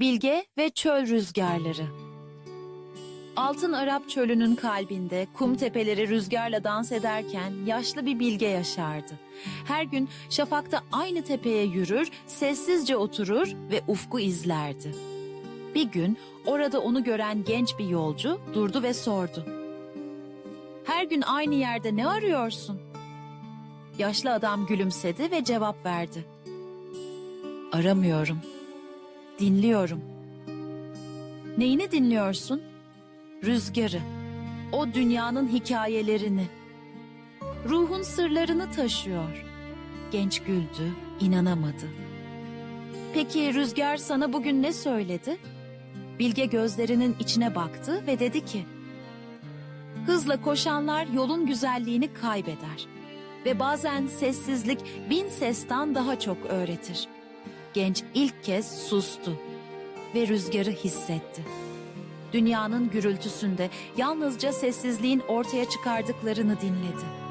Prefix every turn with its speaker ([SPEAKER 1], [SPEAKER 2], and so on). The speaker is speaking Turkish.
[SPEAKER 1] Bilge ve Çöl Rüzgarları Altın Arap çölünün kalbinde kum tepeleri rüzgarla dans ederken yaşlı bir bilge yaşardı. Her gün şafakta aynı tepeye yürür, sessizce oturur ve ufku izlerdi. Bir gün orada onu gören genç bir yolcu durdu ve sordu. Her gün aynı yerde ne arıyorsun? Yaşlı adam gülümsedi ve cevap verdi. Aramıyorum. Dinliyorum. Neyini dinliyorsun? Rüzgarı. O dünyanın hikayelerini. Ruhun sırlarını taşıyor. Genç güldü, inanamadı. Peki rüzgar sana bugün ne söyledi? Bilge gözlerinin içine baktı ve dedi ki: Hızla koşanlar yolun güzelliğini kaybeder ve bazen sessizlik bin sesten daha çok öğretir. Genç ilk kez sustu ve rüzgarı hissetti. Dünyanın gürültüsünde yalnızca sessizliğin ortaya çıkardıklarını dinledi.